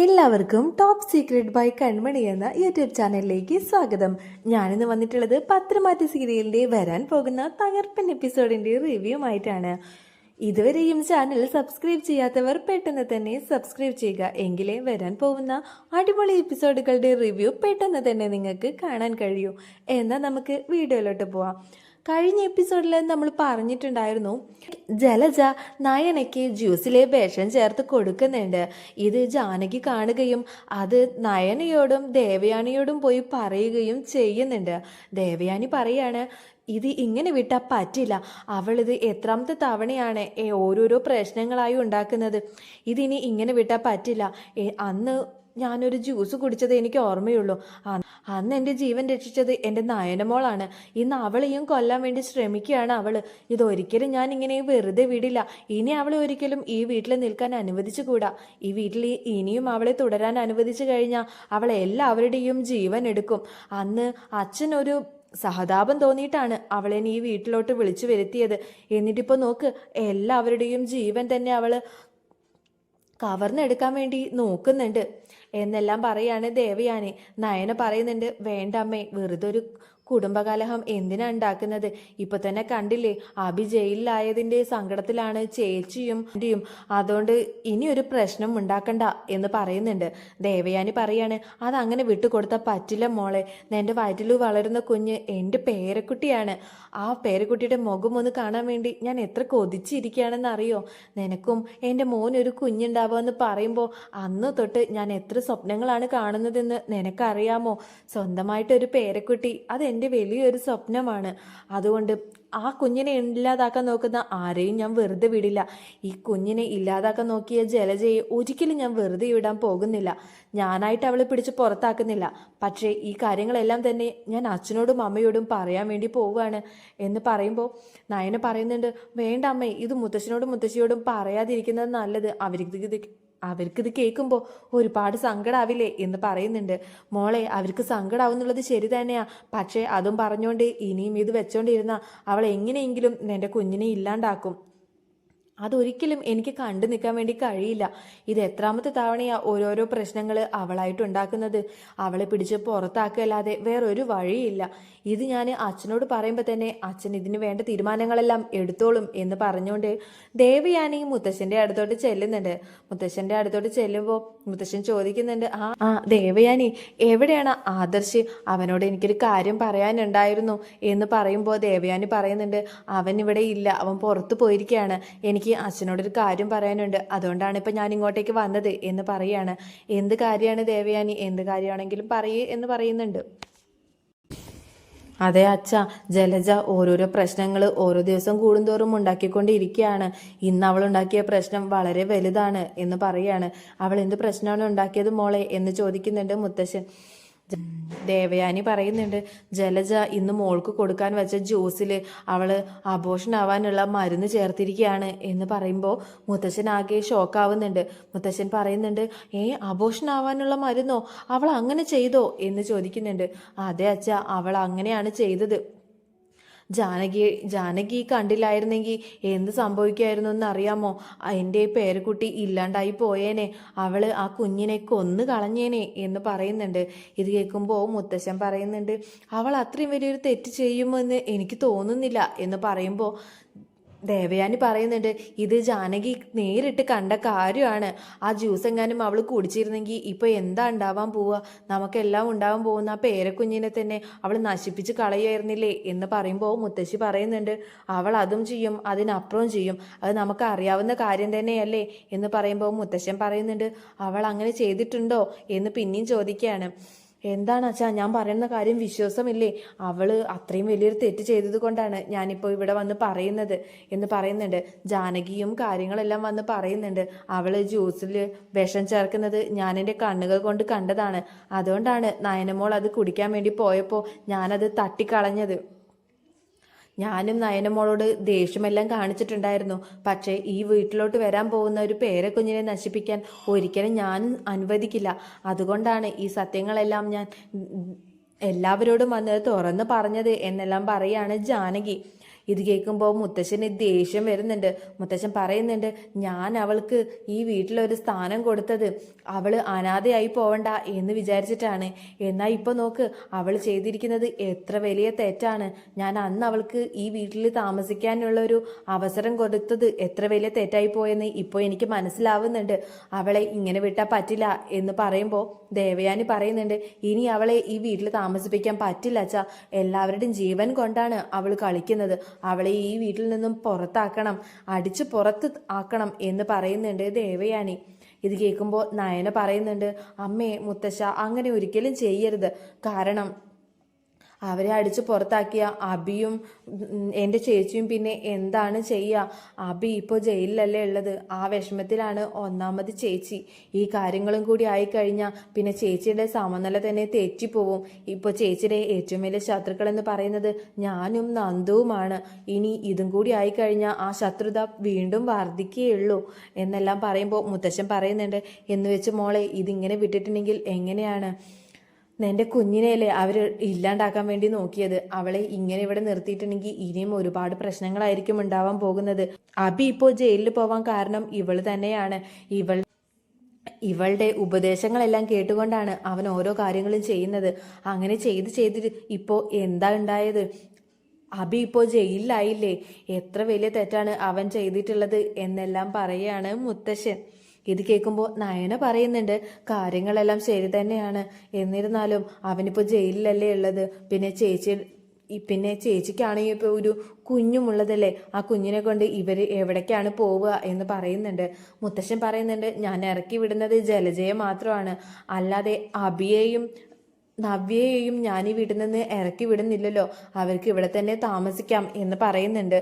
എല്ലാവർക്കും top secret by കൺമണി എന്ന YouTube ചാനലിലേക്ക് സ്വാഗതം. ഞാനിന്ന് വന്നിട്ടുള്ളത് പത്രമാറ്റ സീരിയലിന്റെ വരാൻ പോകുന്ന തകർപ്പൻ എപ്പിസോഡിന്റെ റിവ്യൂ ആയിട്ടാണ് ഇതുവരെയും ചാനൽ സബ്സ്ക്രൈബ് ചെയ്യാത്തവർ പെട്ടെന്ന് തന്നെ സബ്സ്ക്രൈബ് ചെയ്യുക. എങ്കിലേ വരാൻ പോകുന്ന അടിപൊളി എപ്പിസോഡുകളുടെ റിവ്യൂ പെട്ടെന്ന് തന്നെ നിങ്ങൾക്ക് കാണാൻ കഴിയൂ. എന്നാൽ നമുക്ക് വീഡിയോയിലോട്ട് പോവാം. കഴിഞ്ഞ എപ്പിസോഡിൽ നമ്മൾ പറഞ്ഞിട്ടുണ്ടായിരുന്നു ജലജ നയനയ്ക്ക് ജ്യൂസിലെ വിഷം ചേർത്ത് കൊടുക്കുന്നുണ്ട്. ഇത് ജാനകി കാണുകയും അത് നയനയോടും ദേവയാനിയോടും പോയി പറയുകയും ചെയ്യുന്നുണ്ട്. ദേവയാനി പറയാണ് ഇത് ഇങ്ങനെ വിട്ടാൽ പറ്റില്ല. അവളിത് എത്രാമത്തെ തവണയാണ് ഓരോരോ പ്രശ്നങ്ങളായി ഉണ്ടാക്കുന്നത്. ഇതിനി ഇങ്ങനെ വിട്ടാൽ പറ്റില്ല. അന്ന് ഞാനൊരു ജ്യൂസ് കുടിച്ചത് എനിക്ക് ഓർമ്മയുള്ളൂ. അന്ന് എന്റെ ജീവൻ രക്ഷിച്ചത് എന്റെ നയനമോളാണ് ഇന്ന് അവളെയും കൊല്ലാൻ വേണ്ടി ശ്രമിക്കുകയാണ് അവൾ. ഇതൊരിക്കലും ഞാൻ ഇങ്ങനെ വെറുതെ വിടില്ല. ഇനി അവളെ ഒരിക്കലും ഈ വീട്ടിൽ നിൽക്കാൻ അനുവദിച്ചുകൂടാ? ഈ വീട്ടിൽ ഇനിയും അവളെ തുടരാൻ അനുവദിച്ചു കഴിഞ്ഞാൽ അവളെ എല്ലാവരുടെയും ജീവൻ എടുക്കും. അന്ന് അച്ഛൻ ഒരു സഹതാപം തോന്നിയിട്ടാണ് അവളെ ഈ വീട്ടിലോട്ട് വിളിച്ചു വരുത്തിയത്. എന്നിട്ടിപ്പോൾ നോക്ക് എല്ലാവരുടെയും ജീവൻ തന്നെ അവൾ കവർന്നെടുക്കാൻ വേണ്ടി നോക്കുന്നുണ്ട്. എന്നെല്ലാം പറയാണ് ദേവയാനി. നയന പറയുന്നുണ്ട് വേണ്ട അമ്മേ വെറുതെ ഒരു കുടുംബകലഹം എന്തിനാ ഉണ്ടാക്കുന്നത്? ഇപ്പൊ തന്നെ കണ്ടില്ലേ അഭി ജയിലിലായതിന്റെ സങ്കടത്തിലാണ് ചേച്ചിയും അതുകൊണ്ട് ഇനി ഒരു പ്രശ്നം ഉണ്ടാക്കണ്ട എന്ന് പറയുന്നുണ്ട്. ദേവയാനി പറയാണ് അതങ്ങനെ വിട്ടുകൊടുത്താൽ പറ്റില്ല മോളെ. എന്റെ വയറ്റിൽ വളരുന്ന കുഞ്ഞ് എന്റെ പേരക്കുട്ടിയാണ്. ആ പേരക്കുട്ടിയുടെ മുഖം ഒന്ന് കാണാൻ വേണ്ടി ഞാൻ എത്ര കൊതിച്ചിരിക്കുകയാണെന്ന് അറിയോ നിനക്കും എന്റെ മോൻ ഒരു കുഞ്ഞുണ്ടാവുമെന്ന് പറയുമ്പോൾ അന്ന് തൊട്ട് ഞാൻ എത്ര സ്വപ്നങ്ങളാണ് കാണുന്നതെന്ന് നിനക്കറിയാമോ? സ്വന്തമായിട്ടൊരു പേരക്കുട്ടി അത് എന്റെ വലിയൊരു സ്വപ്നമാണ്. അതുകൊണ്ട് ആ കുഞ്ഞിനെ ഇല്ലാതാക്കാൻ നോക്കുന്ന ആരെയും ഞാൻ വെറുതെ വിടില്ല. ഈ കുഞ്ഞിനെ ഇല്ലാതാക്കാൻ നോക്കിയ ജലജയെ ഒരിക്കലും ഞാൻ വെറുതെ വിടാൻ പോകുന്നില്ല. ഞാനായിട്ട് അവളെ പിടിച്ച് പുറത്താക്കുന്നില്ല. പക്ഷേ ഈ കാര്യങ്ങളെല്ലാം തന്നെ ഞാൻ അച്ഛനോടും അമ്മയോടും പറയാൻ വേണ്ടി പോവുകയാണ് എന്ന് പറയുമ്പോൾ നയന പറയുന്നുണ്ട് വേണ്ട അമ്മേ ഇത് മുത്തശ്ശനോടും മുത്തശ്ശിയോടും പറയാതിരിക്കുന്നത് നല്ലത്. അവർക്ക് അവർക്കിത് കേൾക്കുമ്പോൾ ഒരുപാട് സങ്കടാവില്ലേ എന്ന് പറയുന്നുണ്ട്. മോളെ അവർക്ക് സങ്കടാവുന്നുള്ളത് ശരി തന്നെയാ. പക്ഷേ അതും പറഞ്ഞുകൊണ്ട് ഇനിയും ഇത് വെച്ചോണ്ടിരുന്ന അവൾ എങ്ങനെയെങ്കിലും എന്റെ കുഞ്ഞിനെ ഇല്ലാണ്ടാക്കും. അതൊരിക്കലും എനിക്ക് കണ്ടു നിൽക്കാൻ വേണ്ടി കഴിയില്ല. ഇത് എത്രാമത്തെ തവണയാ ഓരോരോ പ്രശ്നങ്ങൾ അവളായിട്ട് ഉണ്ടാക്കുന്നത്. അവളെ പിടിച്ച് പുറത്താക്കല്ലാതെ വേറൊരു വഴിയില്ല. ഇത് ഞാൻ അച്ഛനോട് പറയുമ്പോൾ തന്നെ അച്ഛൻ ഇതിന് വേണ്ട തീരുമാനങ്ങളെല്ലാം എടുത്തോളും എന്ന് പറഞ്ഞുകൊണ്ട് ദേവയാനി മുത്തശ്ശന്റെ അടുത്തോട്ട് ചെല്ലുന്നുണ്ട്. മുത്തശ്ശന്റെ അടുത്തോട്ട് ചെല്ലുമ്പോൾ മുത്തശ്ശൻ ചോദിക്കുന്നുണ്ട് ആ ആ ദേവയാനി എവിടെയാണ് ആദർശ്? അവനോട് എനിക്കൊരു കാര്യം പറയാനുണ്ടായിരുന്നു എന്ന് പറയുമ്പോൾ ദേവയാനി പറയുന്നുണ്ട് അവൻ ഇവിടെ ഇല്ല അവൻ പുറത്തു പോയിരിക്കുകയാണ് എനിക്ക് അച്ഛനോടൊരു കാര്യം പറയാനുണ്ട്. അതുകൊണ്ടാണ് ഇപ്പം ഞാൻ ഇങ്ങോട്ടേക്ക് വന്നത് എന്ന് പറയാണ്. എന്ത് കാര്യമാണ് ദേവയാനി? എന്ത് കാര്യമാണെങ്കിലും പറയേ എന്ന് പറയുന്നുണ്ട്. അതെ അച്ഛ ജലജ ഓരോരോ പ്രശ്നങ്ങൾ ഓരോ ദിവസം കൂടുന്തോറും ഉണ്ടാക്കിക്കൊണ്ടിരിക്കുകയാണ്. ഇന്ന് അവൾ ഉണ്ടാക്കിയ പ്രശ്നം വളരെ വലുതാണ് എന്ന് പറയാണ്. അവൾ എന്ത് പ്രശ്നമാണ് ഉണ്ടാക്കിയത് മോളെ എന്ന് ചോദിക്കുന്നുണ്ട് മുത്തശ്ശൻ. ദേവയാനി പറയുന്നുണ്ട് ജലജ ഇന്ന് മോൾക്ക് കൊടുക്കാൻ വെച്ച ജ്യൂസിൽ അവൾ ആവാനുള്ള മരുന്ന് ചേർത്തിരിക്കുകയാണ് എന്ന് പറയുമ്പോൾ മുത്തശ്ശൻ ആകെ ഷോക്കാവുന്നുണ്ട്. മുത്തശ്ശൻ പറയുന്നുണ്ട് ഏ ആവാനുള്ള മരുന്നോ? അവൾ അങ്ങനെ ചെയ്തോ? എന്ന് ചോദിക്കുന്നുണ്ട്. അതെ അച്ഛ അവൾ അങ്ങനെയാണ് ചെയ്തത്. ജാനകി ജാനകി കണ്ടില്ലായിരുന്നെങ്കിൽ എന്ത് സംഭവിക്കായിരുന്നു എന്ന് അറിയാമോ? എന്റെ പേരക്കുട്ടി ഇല്ലാണ്ടായി പോയേനെ. അവൾ ആ കുഞ്ഞിനെ കൊന്നു കളഞ്ഞേനെ എന്ന് പറയുന്നുണ്ട്. ഇത് കേൾക്കുമ്പോൾ മുത്തശ്ശൻ പറയുന്നുണ്ട് അവൾ അത്രയും വലിയൊരു തെറ്റ് ചെയ്യുമെന്ന് എനിക്ക് തോന്നുന്നില്ല എന്ന് പറയുമ്പോൾ ദേവയാനി പറയുന്നുണ്ട് ഇത് ജാനകി നേരിട്ട് കണ്ട കാര്യമാണ്. ആ ജ്യൂസ് എങ്ങാനും അവൾ കുടിച്ചിരുന്നെങ്കിൽ ഇപ്പൊ എന്താ ഉണ്ടാവാൻ പോവുക? നമുക്കെല്ലാം ഉണ്ടാവാൻ പോകുന്ന ആ പേരക്കുഞ്ഞിനെ തന്നെ അവൾ നശിപ്പിച്ച് കളയുമായിരുന്നില്ലേ എന്ന് പറയുമ്പോൾ മുത്തശ്ശി പറയുന്നുണ്ട് അവൾ അതും ചെയ്യും അതിനപ്പുറവും ചെയ്യും. അത് നമുക്ക് അറിയാവുന്ന കാര്യം തന്നെയല്ലേ എന്ന് പറയുമ്പോൾ മുത്തശ്ശൻ പറയുന്നുണ്ട് അവൾ അങ്ങനെ ചെയ്തിട്ടുണ്ടോ എന്ന് പിന്നെയും ചോദിക്കുകയാണ്. എന്താണ് അച്ഛാ ഞാൻ പറയുന്ന കാര്യം വിശ്വാസമില്ലേ? അവൾ അത്രയും വലിയൊരു തെറ്റ് ചെയ്തത് കൊണ്ടാണ് ഞാനിപ്പോൾ ഇവിടെ വന്ന് പറയുന്നത് എന്ന് പറയുന്നുണ്ട്. ജാനകിയും കാര്യങ്ങളെല്ലാം വന്ന് പറയുന്നുണ്ട്. അവൾ ജ്യൂസിൽ വിഷം ചേർക്കുന്നത് ഞാൻ എന്റെ കണ്ണുകൾ കൊണ്ട് കണ്ടതാണ്. അതുകൊണ്ടാണ് നയനമോൾ അത് കുടിക്കാൻ വേണ്ടി പോയപ്പോൾ ഞാനത് തട്ടിക്കളഞ്ഞത്. ഞാനും നയനമോളോട് ദേഷ്യമെല്ലാം കാണിച്ചിട്ടുണ്ടായിരുന്നു. പക്ഷേ ഈ വീട്ടിലോട്ട് വരാൻ പോകുന്ന ഒരു പേരക്കുഞ്ഞിനെ നശിപ്പിക്കാൻ ഒരിക്കലും ഞാൻ അനുവദിക്കില്ല. അതുകൊണ്ടാണ് ഈ സത്യങ്ങളെല്ലാം ഞാൻ എല്ലാവരോടും വന്ന് തുറന്ന് പറഞ്ഞത് എന്നെല്ലാം പറയാണ് ജാനകി. ഇത് കേൾക്കുമ്പോൾ മുത്തശ്ശന് ദേഷ്യം വരുന്നുണ്ട്. മുത്തശ്ശൻ പറയുന്നുണ്ട് ഞാൻ അവൾക്ക് ഈ വീട്ടിലൊരു സ്ഥാനം കൊടുത്തത് അവൾ അനാഥയായി പോവണ്ട എന്ന് വിചാരിച്ചിട്ടാണ്. എന്നാൽ ഇപ്പോൾ നോക്ക് അവൾ ചെയ്തിരിക്കുന്നത് എത്ര വലിയ തെറ്റാണ്. ഞാൻ അന്ന് അവൾക്ക് ഈ വീട്ടിൽ താമസിക്കാനുള്ള ഒരു അവസരം കൊടുത്തത് എത്ര വലിയ തെറ്റായി പോയെന്ന് ഇപ്പോൾ എനിക്ക് മനസ്സിലാവുന്നുണ്ട്. അവളെ ഇങ്ങനെ വിട്ടാൽ പറ്റില്ല എന്ന് പറയുമ്പോൾ ദേവയാനി പറയുന്നുണ്ട് ഇനി അവളെ ഈ വീട്ടിൽ താമസിപ്പിക്കാൻ പറ്റില്ല അച്ഛാ. എല്ലാവരുടെയും ജീവൻ കൊണ്ടാണ് അവൾ കളിക്കുന്നത്. അവളെ ഈ വീട്ടിൽ നിന്നും പുറത്താക്കണം അടിച്ച് പുറത്ത് ആക്കണം എന്ന് പറയുന്നുണ്ട് ദേവയാനി. ഇത് കേൾക്കുമ്പോൾ നയന പറയുന്നുണ്ട് അമ്മേ മുത്തശ്ശ അങ്ങനെ ഒരിക്കലും ചെയ്യരുത്. കാരണം അവരെ അടിച്ച് പുറത്താക്കിയ അബിയും എന്റെ ചേച്ചിയും പിന്നെ എന്താണ് ചെയ്യുക? അബി ഇപ്പോൾ ജയിലിലല്ലേ ഉള്ളത്. ആ വിഷമത്തിലാണ് ഒന്നാമത് ചേച്ചി. ഈ കാര്യങ്ങളും കൂടി ആയിക്കഴിഞ്ഞാൽ പിന്നെ ചേച്ചിയുടെ സമനില തന്നെ തെറ്റിപ്പോവും. ഇപ്പോൾ ചേച്ചിയുടെ ഏറ്റവും വലിയ ശത്രുക്കൾ എന്ന് പറയുന്നത് ഞാനും നന്ദുവുമാണ്. ഇനി ഇതും കൂടി ആയിക്കഴിഞ്ഞാൽ ആ ശത്രുത വീണ്ടും വർദ്ധിക്കുകയുള്ളൂ എന്നെല്ലാം പറയുമ്പോൾ മുത്തശ്ശൻ പറയുന്നുണ്ട് എന്ന് വെച്ച് മോളെ ഇതിങ്ങനെ വിട്ടിട്ടുണ്ടെങ്കിൽ എങ്ങനെയാണ്? എന്റെ കുഞ്ഞിനെയല്ലേ അവർ ഇല്ലാണ്ടാക്കാൻ വേണ്ടി നോക്കിയത്? അവളെ ഇങ്ങനെ ഇവിടെ നിർത്തിയിട്ടുണ്ടെങ്കിൽ ഇനിയും ഒരുപാട് പ്രശ്നങ്ങളായിരിക്കും ഉണ്ടാവാൻ പോകുന്നത്. അബി ഇപ്പോൾ ജയിലിൽ പോവാൻ കാരണം ഇവൾ തന്നെയാണ്. ഇവൾ ഇവളുടെ ഉപദേശങ്ങളെല്ലാം കേട്ടുകൊണ്ടാണ് അവൻ ഓരോ കാര്യങ്ങളും ചെയ്യുന്നത്. അങ്ങനെ ചെയ്ത് ചെയ്ത് ഇപ്പോൾ എന്താ ഉണ്ടായത്? അബി ഇപ്പോൾ ജയിലിലായില്ലേ? എത്ര വലിയ തെറ്റാണ് അവൻ ചെയ്തിട്ടുള്ളത് എന്നെല്ലാം പറയുകയാണ് മുത്തശ്ശൻ. ഇത് കേൾക്കുമ്പോൾ നയന പറയുന്നുണ്ട് കാര്യങ്ങളെല്ലാം ശരി തന്നെയാണ്. എന്നിരുന്നാലും അവനിപ്പോൾ ജയിലിലല്ലേ ഉള്ളത്. പിന്നെ ചേച്ചി പിന്നെ ചേച്ചിക്കാണെങ്കിൽ ഇപ്പോൾ ഒരു കുഞ്ഞുമുള്ളതല്ലേ. ആ കുഞ്ഞിനെ കൊണ്ട് ഇവർ എവിടേക്കാണ് പോവുക എന്ന് പറയുന്നുണ്ട്. മുത്തശ്ശൻ പറയുന്നുണ്ട് ഞാൻ ഇറക്കി വിടുന്നത് ജലജയെ മാത്രമാണ്. അല്ലാതെ അബിയെയും നവ്യയെയും ഞാൻ ഈ വീട്ടിൽ നിന്ന് ഇറക്കി വിടുന്നില്ലല്ലോ. അവർക്ക് ഇവിടെ തന്നെ താമസിക്കാം എന്ന് പറയുന്നുണ്ട്.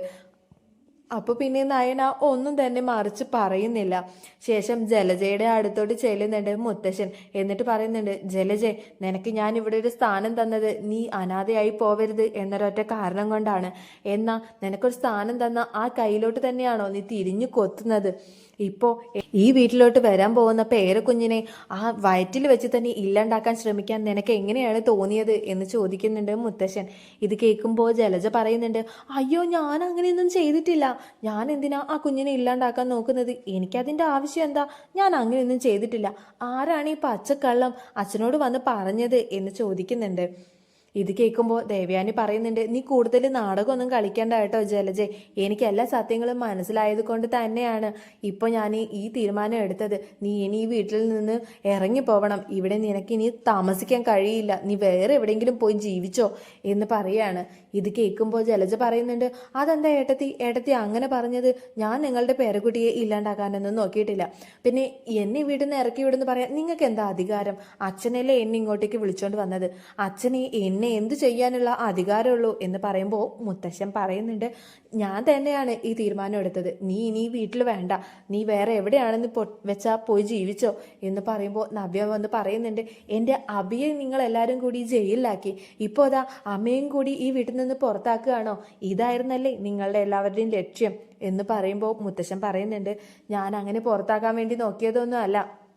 അപ്പൊ പിന്നെ നയന ഒന്നും തന്നെ മറിച്ച് പറയുന്നില്ല. ശേഷം ജലജയുടെ അടുത്തോട്ട് ചെല്ലുന്നുണ്ട് മുത്തശ്ശൻ. എന്നിട്ട് പറയുന്നുണ്ട് ജലജെ നിനക്ക് ഞാൻ ഇവിടെ ഒരു സ്ഥാനം തന്നത് നീ അനാഥയായി പോവരുത് എന്നൊരൊറ്റ കാരണം കൊണ്ടാണ്. എന്നാ നിനക്കൊരു സ്ഥാനം തന്ന ആ കയ്യിലോട്ട് തന്നെയാണോ നീ തിരിഞ്ഞു കൊത്തുന്നത്? ഇപ്പോൾ ഈ വീട്ടിലോട്ട് വരാൻ പോകുന്ന പേരക്കുഞ്ഞിനെ ആ വയറ്റിൽ വെച്ച് തന്നെ ഇല്ലാണ്ടാക്കാൻ ശ്രമിക്കാൻ നിനക്ക് എങ്ങനെയാണ് തോന്നിയത്? എന്ന് ചോദിക്കുന്നുണ്ട് മുത്തശ്ശൻ. ഇത് കേൾക്കുമ്പോൾ ജലജ പറയുന്നുണ്ട് അയ്യോ ഞാൻ അങ്ങനെയൊന്നും ചെയ്തിട്ടില്ല. ഞാൻ എന്തിനാ ആ കുഞ്ഞിനെ ഇല്ലാണ്ടാക്കാൻ നോക്കുന്നത്? എനിക്കതിന്റെ ആവശ്യം എന്താ? ഞാൻ അങ്ങനെയൊന്നും ചെയ്തിട്ടില്ല. ആരാണ് ഈ പച്ചക്കള്ളം അച്ഛനോട് വന്ന് പറഞ്ഞത് എന്ന് ചോദിക്കുന്നുണ്ട്. ഇത് കേൾക്കുമ്പോൾ ദേവ്യാനി പറയുന്നുണ്ട് നീ കൂടുതൽ നാടകമൊന്നും കളിക്കേണ്ട കേട്ടോ ജലജെ. എനിക്ക് എല്ലാ സത്യങ്ങളും മനസ്സിലായത് കൊണ്ട് തന്നെയാണ് ഇപ്പോൾ ഞാൻ ഈ തീരുമാനം എടുത്തത്. നീ ഇനി ഈ വീട്ടിൽ നിന്ന് ഇറങ്ങി പോവണം ഇവിടെ നിനക്ക് ഇനി താമസിക്കാൻ കഴിയില്ല. നീ വേറെ എവിടെയെങ്കിലും പോയി ജീവിച്ചോ? എന്ന് പറയാണ്. ഇത് കേൾക്കുമ്പോൾ ജലജ പറയുന്നുണ്ട് അതെന്താ ഏട്ടത്തി? ഏട്ടത്തി അങ്ങനെ പറഞ്ഞത്. ഞാൻ നിങ്ങളുടെ പേരക്കുട്ടിയെ ഇല്ലാണ്ടാക്കാനൊന്നും നോക്കിയിട്ടില്ല. പിന്നെ എന്നെ വീട്ടിൽ നിന്ന് ഇറക്കി വിടുന്ന് പറയാൻ നിങ്ങൾക്ക് എന്താ അധികാരം? അച്ഛനല്ലേ എന്നെ ഇങ്ങോട്ടേക്ക് വിളിച്ചോണ്ട് വന്നത്. അച്ഛനെ എന്നെ എന്ത് ചെയ്യാനുള്ള അധികാരമുള്ളൂ എന്ന് പറയുമ്പോൾ മുത്തശ്ശൻ പറയുന്നുണ്ട് ഞാൻ തന്നെയാണ് ഈ തീരുമാനം എടുത്തത്. നീ ഇനി വീട്ടിൽ വേണ്ട. നീ വേറെ എവിടെയാണെന്ന് പൊ വെച്ചാ പോയി ജീവിച്ചോ. എന്ന് പറയുമ്പോൾ നവ്യ വന്ന് പറയുന്നുണ്ട് എന്റെ അഭിയെ നിങ്ങൾ എല്ലാവരും കൂടി ജയിലിലാക്കി. ഇപ്പോൾ അതാ അമ്മയും കൂടി ഈ വീട്ടിൽ നിന്ന് പുറത്താക്കുകയാണോ? ഇതായിരുന്നല്ലേ നിങ്ങളുടെ എല്ലാവരുടെയും ലക്ഷ്യം. എന്ന് പറയുമ്പോൾ മുത്തശ്ശൻ പറയുന്നുണ്ട് ഞാൻ അങ്ങനെ പുറത്താക്കാൻ വേണ്ടി നോക്കിയതൊന്നും അല്ല.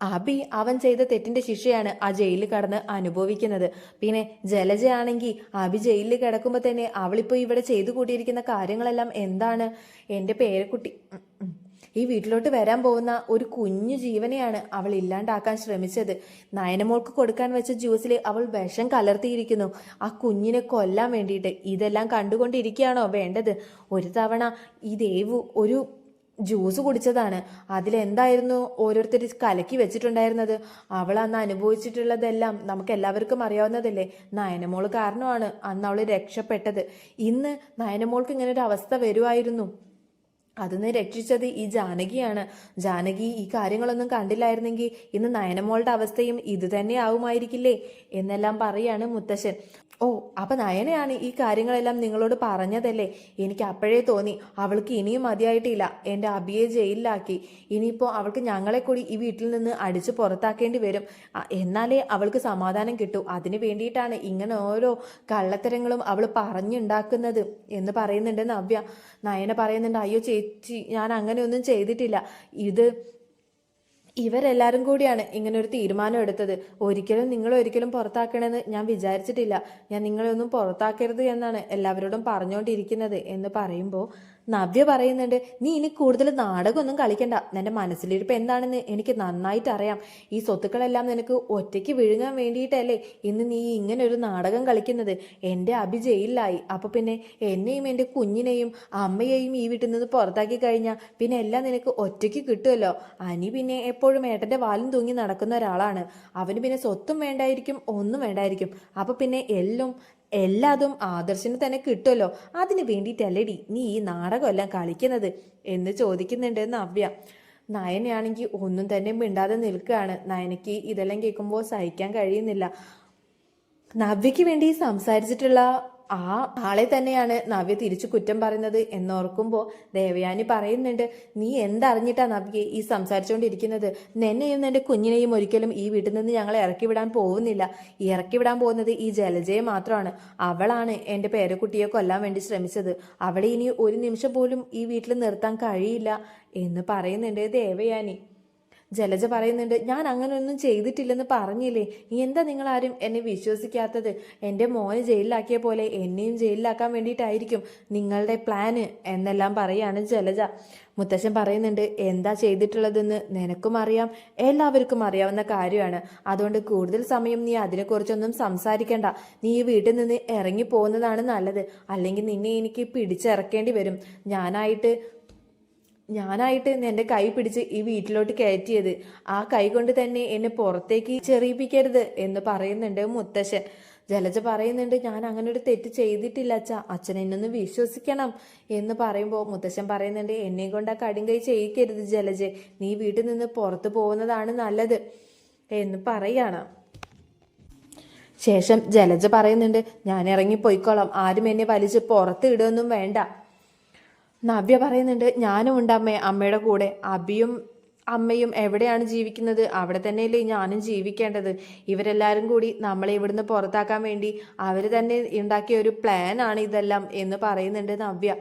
അബി അവൻ ചെയ്ത തെറ്റിന്റെ ശിക്ഷയാണ് ആ ജയിലിൽ കടന്ന് അനുഭവിക്കുന്നത്. പിന്നെ ജലജയാണെങ്കിൽ അബി ജയിലിൽ കിടക്കുമ്പോൾ തന്നെ അവളിപ്പോൾ ഇവിടെ ചെയ്തു കൂട്ടിയിരിക്കുന്ന കാര്യങ്ങളെല്ലാം എന്താണ്? എന്റെ പേരക്കുട്ടി. ഈ വീട്ടിലോട്ട് വരാൻ പോകുന്ന ഒരു കുഞ്ഞു ജീവനെയാണ് അവൾ ഇല്ലാണ്ടാക്കാൻ ശ്രമിച്ചത്. നയനമോൾക്ക് കൊടുക്കാൻ വെച്ച ജ്യൂസിൽ അവൾ വിഷം കലർത്തിയിരിക്കുന്നു. ആ കുഞ്ഞിനെ കൊല്ലാൻ വേണ്ടിയിട്ട് ഇതെല്ലാം കണ്ടുകൊണ്ടിരിക്കുകയാണോ വേണ്ടത്? ഒരു തവണ ഈ ദേവു ഒരു ജ്യൂസ് കുടിച്ചതാണ്. അതിലെന്തായിരുന്നു ഓരോരുത്തർ കലക്കി വെച്ചിട്ടുണ്ടായിരുന്നത്? അവൾ അന്ന് അനുഭവിച്ചിട്ടുള്ളതെല്ലാം നമുക്ക് എല്ലാവർക്കും അറിയാവുന്നതല്ലേ? നയനമോൾ കാരണമാണ് അന്ന് അവൾ രക്ഷപ്പെട്ടത്. ഇന്ന് നയനമോൾക്ക് ഇങ്ങനെ ഒരു അവസ്ഥ വരുമായിരുന്നു അതിന്ന് രക്ഷിച്ചത് ഈ ജാനകിയാണ്. ജാനകി ഈ കാര്യങ്ങളൊന്നും കണ്ടില്ലായിരുന്നെങ്കിൽ ഇന്ന് നയനമോളുടെ അവസ്ഥയും ഇത് തന്നെ ആവുമായിരിക്കില്ലേ? എന്നെല്ലാം പറയാണ് മുത്തശ്ശൻ. ഓ അപ്പൊ നയനയാണ് ഈ കാര്യങ്ങളെല്ലാം നിങ്ങളോട് പറഞ്ഞതല്ലേ? എനിക്ക് അപ്പോഴേ തോന്നി. അവൾക്ക് ഇനിയും മതിയായിട്ടില്ല. എന്റെ അബിയെ ജയിലിലാക്കി. ഇനിയിപ്പോൾ അവൾക്ക് ഞങ്ങളെ കൂടി ഈ വീട്ടിൽ നിന്ന് അടിച്ചു പുറത്താക്കേണ്ടി വരും. എന്നാലേ അവൾക്ക് സമാധാനം കിട്ടൂ. അതിന് വേണ്ടിയിട്ടാണ് ഇങ്ങനെ ഓരോ കള്ളത്തരങ്ങളും അവൾ പറഞ്ഞുണ്ടാക്കുന്നത് എന്ന് പറയുന്നുണ്ട് നവ്യ. നയന പറയുന്നുണ്ട് അയ്യോ ചേച്ചി ഞാൻ അങ്ങനെയൊന്നും ചെയ്തിട്ടില്ല. ഇത് ഇവരെല്ലാവരും കൂടിയാണ് ഇങ്ങനെ ഒരു തീരുമാനം എടുത്തത്. ഒരിക്കലും നിങ്ങൾ ഒരിക്കലും പുറത്താക്കണമെന്ന് ഞാൻ വിചാരിച്ചിട്ടില്ല. ഞാൻ നിങ്ങളെ ഒന്നും പുറത്താക്കരുത് എന്നാണ് എല്ലാവരോടും പറഞ്ഞുകൊണ്ടിരിക്കുന്നത് എന്ന് പറയുമ്പോൾ നവ്യ പറയുന്നുണ്ട് നീ ഇനി കൂടുതൽ നാടകമൊന്നും കളിക്കണ്ട. നിന്റെ മനസ്സിലിരിപ്പ് എന്താണെന്ന് എനിക്ക് നന്നായിട്ട് അറിയാം. ഈ സ്വത്തുക്കളെല്ലാം നിനക്ക് ഒറ്റയ്ക്ക് വിഴുങ്ങാൻ വേണ്ടിയിട്ടല്ലേ ഇന്ന് നീ ഇങ്ങനെ ഒരു നാടകം കളിക്കുന്നത്. എന്റെ അഭി ജയിലിലായി. അപ്പോൾ പിന്നെ എന്നെയും എന്റെ കുഞ്ഞിനെയും അമ്മയെയും ഈ വീട്ടിൽ നിന്ന് പുറത്താക്കി കഴിഞ്ഞാൽ പിന്നെ എല്ലാം നിനക്ക് ഒറ്റയ്ക്ക് കിട്ടുമല്ലോ. അനി പിന്നെ എപ്പോഴും ഏട്ടന്റെ വാലും തൂങ്ങി നടക്കുന്ന ഒരാളാണ്. അവന് പിന്നെ സ്വത്തും വേണ്ടായിരിക്കും ഒന്നും വേണ്ടായിരിക്കും. അപ്പോൾ പിന്നെ എല്ലാം എല്ലാതും ആദർശിന് തന്നെ കിട്ടുമല്ലോ. അതിന് വേണ്ടിയിട്ടല്ലേടി നീ ഈ നാടകമെല്ലാം കളിക്കുന്നത് എന്ന് ചോദിക്കുന്നുണ്ട് നവ്യ. നയനയാണെങ്കിൽ ഒന്നും തന്നെ മിണ്ടാതെ നിൽക്കുകയാണ്. നയനയ്ക്ക് ഇതെല്ലാം കേൾക്കുമ്പോൾ സഹിക്കാൻ കഴിയുന്നില്ല. നവ്യയ്ക്ക് വേണ്ടി സംസാരിച്ചിട്ടുള്ള ആ ആളെ തന്നെയാണ് നവ്യ തിരിച്ചു കുറ്റം പറയുന്നത് എന്നോർക്കുമ്പോൾ ദേവയാനി പറയുന്നുണ്ട് നീ എന്തറിഞ്ഞിട്ടാ നവ്യെ ഈ സംസാരിച്ചുകൊണ്ടിരിക്കുന്നത് നിന്നെയും നിന്റെ കുഞ്ഞിനെയും ഒരിക്കലും ഈ വീട്ടിൽ നിന്ന് ഞങ്ങൾ ഇറക്കി വിടാൻ പോകുന്നില്ല. ഇറക്കി വിടാൻ പോകുന്നത് ഈ ജലജയെ മാത്രമാണ്. അവളാണ് എന്റെ പേരക്കുട്ടിയെ കൊല്ലാൻ വേണ്ടി ശ്രമിച്ചത്. അവളെ ഇനി ഒരു നിമിഷം പോലും ഈ വീട്ടിൽ നിർത്താൻ കഴിയില്ല എന്ന് പറയുന്നുണ്ട് ദേവയാനി. ജലജ പറയുന്നുണ്ട് ഞാൻ അങ്ങനെയൊന്നും ചെയ്തിട്ടില്ലെന്ന് പറഞ്ഞില്ലേ? എന്താ നിങ്ങൾ ആരും എന്നെ വിശ്വസിക്കാത്തത്? എന്റെ മോനെ ജയിലിലാക്കിയ പോലെ എന്നെയും ജയിലിലാക്കാൻ വേണ്ടിയിട്ടായിരിക്കും നിങ്ങളുടെ പ്ലാന് എന്നെല്ലാം പറയാണ് ജലജ. മുത്തശ്ശൻ പറയുന്നുണ്ട് എന്താ ചെയ്തിട്ടുള്ളതെന്ന് നിനക്കും അറിയാം എല്ലാവർക്കും അറിയാവുന്ന കാര്യമാണ്. അതുകൊണ്ട് കൂടുതൽ സമയം നീ അതിനെക്കുറിച്ചൊന്നും സംസാരിക്കേണ്ട. നീ ഈ വീട്ടിൽ നിന്ന് ഇറങ്ങി പോകുന്നതാണ് നല്ലത്. അല്ലെങ്കിൽ നിന്നെ എനിക്ക് പിടിച്ചിറക്കേണ്ടി വരും. ഞാനായിട്ട് ഞാനായിട്ട് എന്റെ കൈ പിടിച്ച് ഈ വീട്ടിലോട്ട് കയറ്റിയത്. ആ കൈ കൊണ്ട് തന്നെ എന്നെ പുറത്തേക്ക് ചെറിയിപ്പിക്കരുത് എന്ന് പറയുന്നുണ്ട് മുത്തശ്ശൻ. ജലജ പറയുന്നുണ്ട് ഞാൻ അങ്ങനെ ഒരു തെറ്റ് ചെയ്തിട്ടില്ല അച്ഛ. അച്ഛൻ എന്നൊന്ന് വിശ്വസിക്കണം. എന്ന് പറയുമ്പോൾ മുത്തശ്ശൻ പറയുന്നുണ്ട് എന്നെ കൊണ്ട് ആ കടും കൈ ചെയ്യിക്കരുത് ജലജ. നീ വീട്ടിൽ നിന്ന് പുറത്തു പോകുന്നതാണ് നല്ലത്. എന്ന് പറയാണ്. ശേഷം ജലജ പറയുന്നുണ്ട് ഞാൻ ഇറങ്ങി പോയിക്കോളാം ആരും എന്നെ വലിച്ച് പുറത്ത് ഇടുകയൊന്നും വേണ്ട. നവ്യ പറയുന്നുണ്ട് ഞാനും ഉണ്ട് അമ്മേ അമ്മയുടെ കൂടെ. അബിയും അമ്മയും എവിടെയാണ് ജീവിക്കുന്നത്? അവിടെ തന്നെയല്ലേ ഞാനും ജീവിക്കേണ്ടത്. ഇവരെല്ലാവരും കൂടി നമ്മളെ ഇവിടുന്ന് പുറത്താക്കാൻ വേണ്ടി അവർ തന്നെ ഉണ്ടാക്കിയ ഒരു പ്ലാൻ ആണ് ഇതെല്ലാം എന്ന് പറയുന്നുണ്ട് നവ്യ.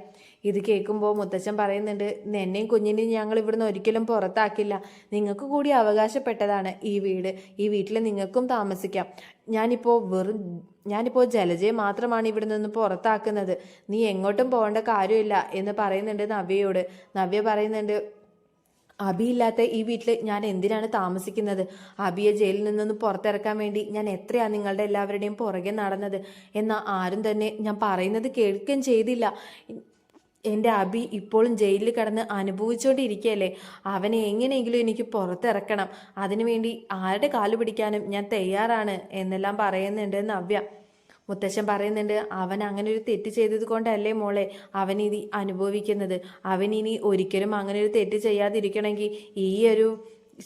ഇത് കേൾക്കുമ്പോൾ മുത്തച്ഛൻ പറയുന്നുണ്ട് എന്നെയും കുഞ്ഞിനെയും ഞങ്ങൾ ഇവിടുന്ന് ഒരിക്കലും പുറത്താക്കില്ല. നിങ്ങൾക്ക് കൂടി അവകാശപ്പെട്ടതാണ് ഈ വീട്. ഈ വീട്ടിൽ നിങ്ങൾക്കും താമസിക്കാം. ഞാനിപ്പോൾ വെറും ഞാനിപ്പോൾ ജലജയെ മാത്രമാണ് ഇവിടെ നിന്ന് പുറത്താക്കുന്നത്. നീ എങ്ങോട്ടും പോകേണ്ട കാര്യമില്ല എന്ന് പറയുന്നുണ്ട് നവ്യയോട്. നവ്യ പറയുന്നുണ്ട് അബിയില്ലാത്ത ഈ വീട്ടിൽ ഞാൻ എന്തിനാണ് താമസിക്കുന്നത്? അബിയെ ജയിലിൽ നിന്നൊന്ന് പുറത്തിറക്കാൻ വേണ്ടി ഞാൻ എത്രയാണ് നിങ്ങളുടെ എല്ലാവരുടെയും പുറകെ നടന്നത്? എന്നാൽ ആരും തന്നെ ഞാൻ പറയുന്നത് കേൾക്കുകയും ചെയ്തില്ല. എന്റെ അബി ഇപ്പോഴും ജയിലിൽ കിടന്ന് അനുഭവിച്ചുകൊണ്ടിരിക്കുകയല്ലേ അവനെ എങ്ങനെയെങ്കിലും എനിക്ക് പുറത്തിറക്കണം. അതിനുവേണ്ടി ആരുടെ കാലു പിടിക്കാനും ഞാൻ തയ്യാറാണ് എന്നെല്ലാം പറയുന്നുണ്ട് നവ്യ. മുത്തശ്ശൻ പറയുന്നുണ്ട് അവൻ അങ്ങനെ ഒരു തെറ്റ് ചെയ്തത് കൊണ്ടല്ലേ മോളെ അവൻ ഇനി അനുഭവിക്കുന്നത്. അവൻ ഇനി ഒരിക്കലും അങ്ങനെ ഒരു തെറ്റ് ചെയ്യാതിരിക്കണമെങ്കിൽ ഈ ഒരു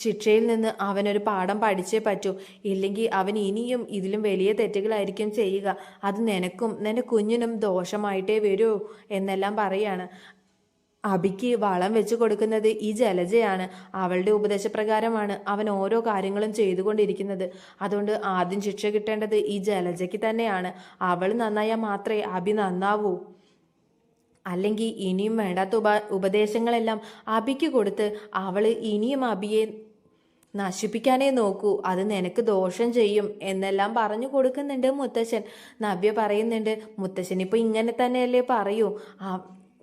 ശിക്ഷയിൽ നിന്ന് അവനൊരു പാഠം പഠിച്ചേ പറ്റൂ. ഇല്ലെങ്കിൽ അവൻ ഇനിയും ഇതിലും വലിയ തെറ്റുകളായിരിക്കും ചെയ്യുക. അത് നിനക്കും നിന്റെ കുഞ്ഞിനും ദോഷമായിട്ടേ വരൂ എന്നെല്ലാം പറയാണ്. അബിക്ക് വളം വെച്ചു കൊടുക്കുന്നത് ഈ ജലജയാണ്. അവളുടെ ഉപദേശപ്രകാരമാണ് അവൻ ഓരോ കാര്യങ്ങളും ചെയ്തുകൊണ്ടിരിക്കുന്നത്. അതുകൊണ്ട് ആദ്യം ശിക്ഷ കിട്ടേണ്ടത് ഈ ജലജയ്ക്ക് തന്നെയാണ്. അവൾ നന്നായാൽ മാത്രമേ അബി നന്നാവൂ. അല്ലെങ്കിൽ ഇനിയും വേണ്ടാത്ത ഉപ ഉപദേശങ്ങളെല്ലാം അബിക്ക് കൊടുത്ത് അവൾ ഇനിയും അബിയെ നശിപ്പിക്കാനേ നോക്കൂ. അത് നിനക്ക് ദോഷം ചെയ്യും എന്നെല്ലാം പറഞ്ഞു കൊടുക്കുന്നുണ്ട് മുത്തശ്ശൻ. നവ്യ പറയുന്നുണ്ട് മുത്തശ്ശൻ ഇപ്പോൾ ഇങ്ങനെ തന്നെയല്ലേ പറയൂ?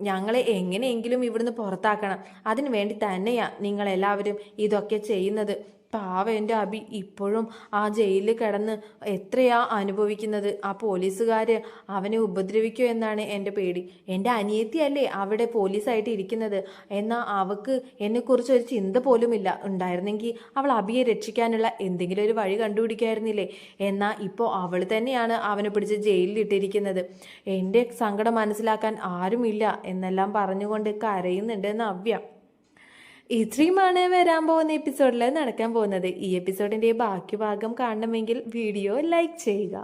ഞങ്ങളെ എങ്ങനെയെങ്കിലും ഇവിടുന്ന് പുറത്താക്കണം. അതിനു വേണ്ടി തന്നെയാ നിങ്ങളെല്ലാവരും ഇതൊക്കെ ചെയ്യുന്നത്. പാവ എന്റെ ഇപ്പോഴും ആ ജയിലിൽ കിടന്ന് എത്രയാ അനുഭവിക്കുന്നത്? ആ പോലീസുകാർ അവനെ ഉപദ്രവിക്കോ എന്നാണ് എന്റെ പേടി. എന്റെ അനിയത്തിയല്ലേ അവിടെ പോലീസായിട്ട് ഇരിക്കുന്നത്? എന്നാൽ അവൾക്ക് എന്നെക്കുറിച്ച് ഒരു ചിന്ത പോലുമില്ല. ഉണ്ടായിരുന്നെങ്കിൽ അവൾ അബിയെ രക്ഷിക്കാനുള്ള എന്തെങ്കിലും ഒരു വഴി കണ്ടുപിടിക്കായിരുന്നില്ലേ? എന്നാൽ ഇപ്പോൾ അവൾ തന്നെയാണ് അവനെ പിടിച്ച് ജയിലിലിട്ടിരിക്കുന്നത് എന്റെ സങ്കടം മനസ്സിലാക്കാൻ ആരുമില്ല എന്നെല്ലാം പറഞ്ഞുകൊണ്ട് കരയുന്നുണ്ട് നവ്യ. ഇത്രയുമാണ് വരാൻ പോകുന്ന എപ്പിസോഡിൽ നടക്കാൻ പോകുന്നത്. ഈ എപ്പിസോഡിന്റെ ബാക്കി ഭാഗം കാണണമെങ്കിൽ വീഡിയോ ലൈക്ക് ചെയ്യുക.